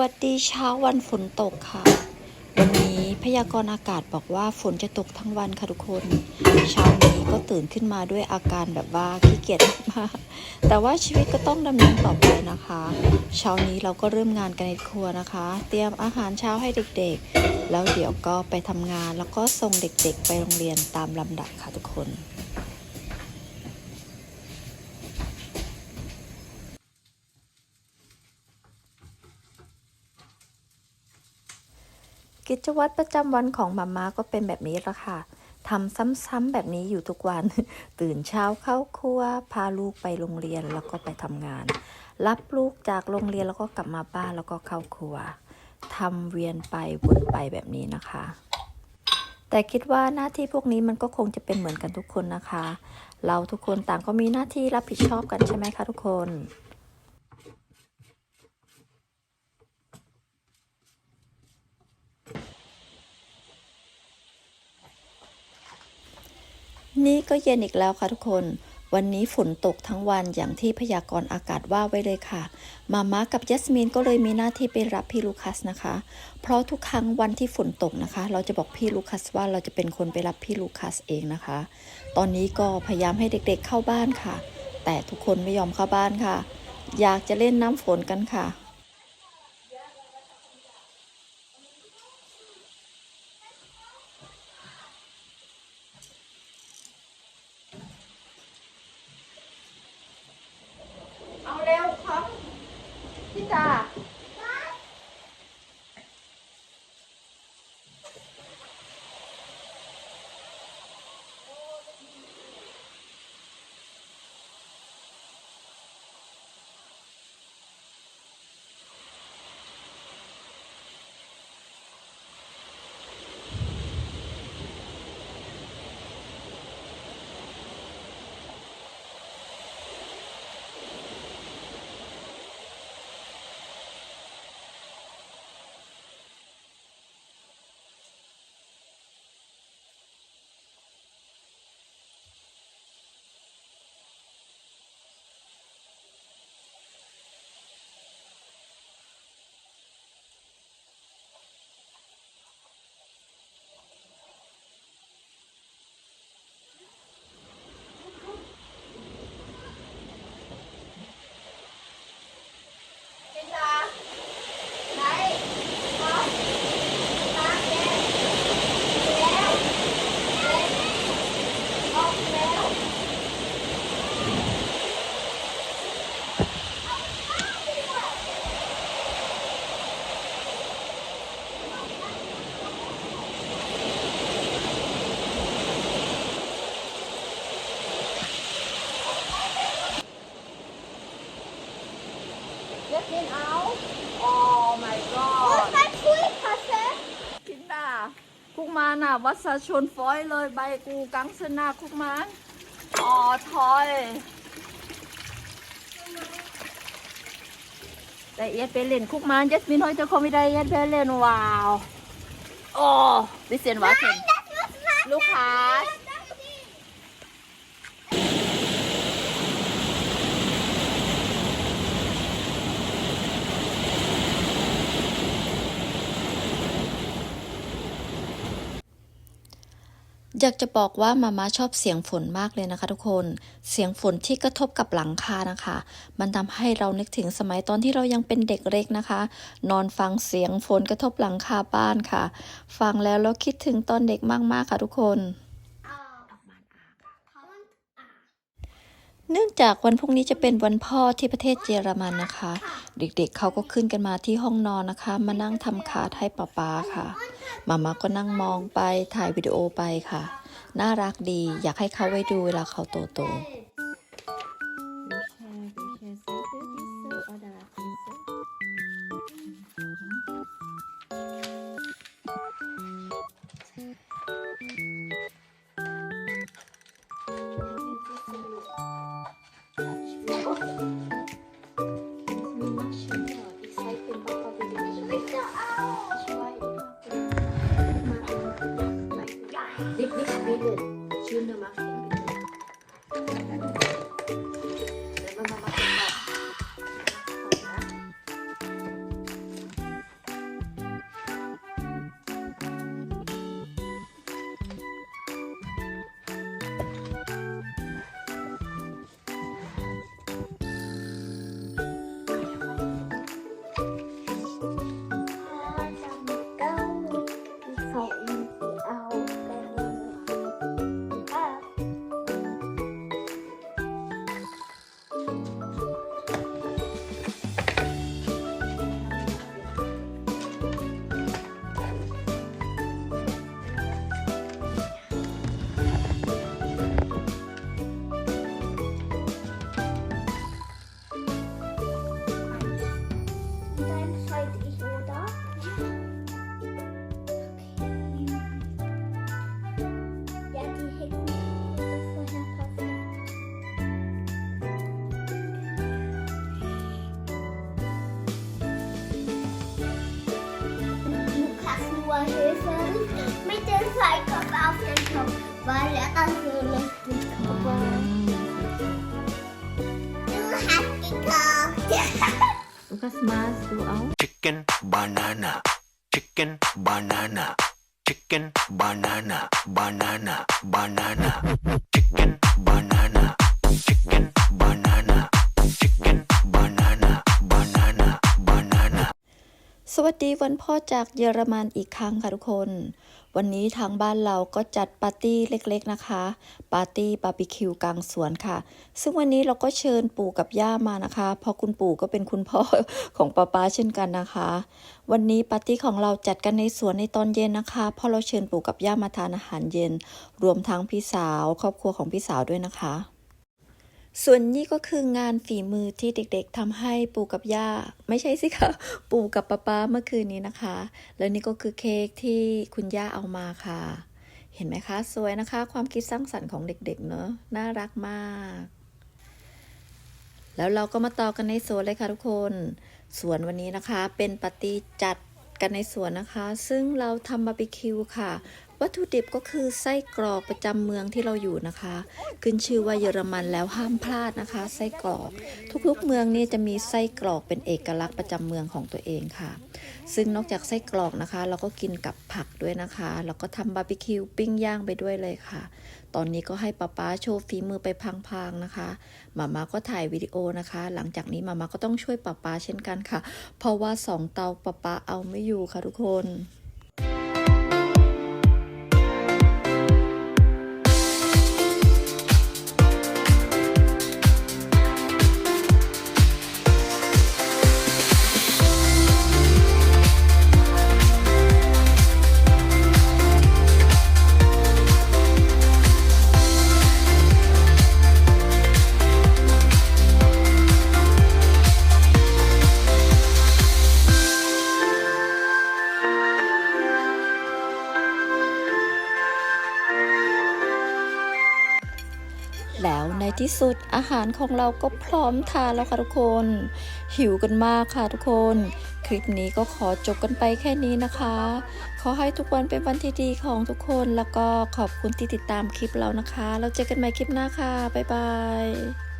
วัสดีเช้าวันฝนตกค่ะ วันนี้พยากรณ์อากาศบอกว่าฝนจะตกทั้งวันค่ะทุกคน เช้านี้ก็ตื่นขึ้นมาด้วยอาการแบบว่าขี้เกียจมากแต่ว่าชีวิตก็ต้องดำเนินต่อไปนะคะ เช้านี้เราก็เริ่มงานกันในครัวนะคะ เตรียมอาหารเช้าให้เด็กๆ แล้วเดี๋ยวก็ไปทำงานแล้วก็ส่งเด็กๆ ไปโรงเรียนตามลำดับค่ะทุกคน กิจวัตรประจำวันของมาม่าก็เป็นแบบนี้ละค่ะทำซ้ำๆแบบนี้อยู่ทุกวัน ตื่นเช้าเข้าครัว พาลูกไปโรงเรียนแล้วก็ไปทำงาน รับลูกจากโรงเรียนแล้วก็กลับมาบ้านแล้วก็เข้าครัวทำเวียนไปวนไปแบบนี้นะคะ แต่คิดว่าหน้าที่พวกนี้มันก็คงจะเป็นเหมือนกันทุกคนนะคะ เราทุกคนต่างก็มีหน้าที่รับผิดชอบกันใช่ไหมคะทุกคน นี่ก็เย็นอีกแล้วค่ะทุกคน วันนี้ฝนตกทั้งวันอย่างที่พยากรณ์อากาศว่าไว้เลยค่ะ มาม่ากับยัสมินก็เลยมีหน้าที่ไปรับพี่ลูคัสนะคะ เพราะทุกครั้งวันที่ฝนตกนะคะ เราจะบอกพี่ลูคัสว่าเราจะเป็นคนไปรับพี่ลูคัสเองนะคะ ตอนนี้ก็พยายามให้เด็กๆเข้าบ้านค่ะ แต่ทุกคนไม่ยอมเข้าบ้านค่ะ อยากจะเล่นน้ำฝนกันค่ะ มาน่ะ วัดสาชนฟอยเลยใบกูกังสนาคุกมานอ๋อทอยแต่เอียดไปเล่นคุกมานยัสมินหอยเจะคอมไม่ได้เอียดไปเล่นว้าว โอ้วิเศษวัดเห็น Dat was maar. ลูกค้า อยากจะบอกว่ามาม่าชอบเสียงฝนมากเลยนะคะ ทุกคน เสียงฝนที่กระทบกับหลังคานะคะ มันทำให้เรานึกถึงสมัยตอนที่เรายังเป็นเด็กเล็กนะคะ นอนฟังเสียงฝนกระทบหลังคาบ้านค่ะ ฟังแล้วเราคิดถึงตอนเด็กมากๆค่ะทุกคน เนื่องจากวันพรุ่งนี้จะเป็นวันพ่อที่ประเทศเยอรมันนะคะ เด็กๆเขาก็ขึ้นกันมาที่ห้องนอนนะคะ มานั่งทำคาร์ดให้ป๊าป๊าค่ะมาม่าก็นั่งมองไปถ่ายวิดีโอไปค่ะ น่ารักดีอยากให้เขาไว้ดูเวลาเขาโตโตๆ Chicken, Banana. Chicken, Banana. Chicken, Banana. Banana, Banana. Chicken, Banana. Chicken, Banana. Chicken, Banana. สวัสดีวันพ่อจากเยอรมันอีกครั้งค่ะทุกคน วันนี้ทางบ้านเราก็จัดปาร์ตี้เล็กๆนะคะ ปาร์ตี้บาร์บีคิวกลางสวนค่ะ ซึ่งวันนี้เราก็เชิญปู่กับย่ามานะคะเพราะคุณปู่ก็เป็นคุณพ่อของป้าป้าเช่นกันนะคะ วันนี้ปาร์ตี้ของเราจัดกันในสวนในตอนเย็นนะคะเพราะเราเชิญปู่กับย่ามาทานอาหารเย็น รวมทั้งพี่สาว ครอบครัวของพี่สาวด้วยนะคะ ส่วนนี้ก็คืองานฝีมือที่เด็กๆทำให้ปู่กับย่า ไม่ใช่สิคะปู่กับป้าป้าเมื่อคืนนี้นะคะ แล้วนี่ก็คือเค้กที่คุณย่าเอามาค่ะ เห็นไหมคะ สวยนะคะ ความคิดสร้างสรรค์ของเด็กๆเนอะน่ารักมาก แล้วเราก็มาต่อกันในสวนเลยค่ะทุกคนสวนวันนี้นะคะ เป็นปาร์ตี้จัดกันในสวนนะคะ ซึ่งเราทำบาร์บีคิวค่ะ วัตถุดิบก็คือไส้กรอกประจำเมืองที่เราอยู่นะคะ ขึ้นชื่อว่าเยอรมันแล้วห้ามพลาดนะคะ ไส้กรอก ทุกๆเมืองนี่จะมีไส้กรอกเป็นเอกลักษณ์ประจำเมืองของตัวเองค่ะ ซึ่งนอกจากไส้กรอกนะคะ เราก็กินกับผักด้วยนะคะแล้วก็ทำบาร์บีคิวปิ้งย่างไปด้วยเลยค่ะ ตอนนี้ก็ให้ป๊าป๊าโชว์ฝีมือไปพลางๆนะคะมาม่าก็ถ่ายวิดีโอนะคะ หลังจากนี้มาม่าก็ต้องช่วยป๊าป๊าเช่นกันค่ะ เพราะว่าสองเตาป๊าป๊าเอาไม่อยู่ค่ะทุกคน ที่สุดอาหารของเราก็พร้อมทานแล้วค่ะทุกคน หิวกันมากค่ะทุกคน คลิปนี้ก็ขอจบกันไปแค่นี้นะคะ ขอให้ทุกวันเป็นวันที่ดีของทุกคนแล้วก็ขอบคุณที่ติดตามคลิปเรานะคะเราเจอกันใหม่คลิปหน้าค่ะ บ๊ายบาย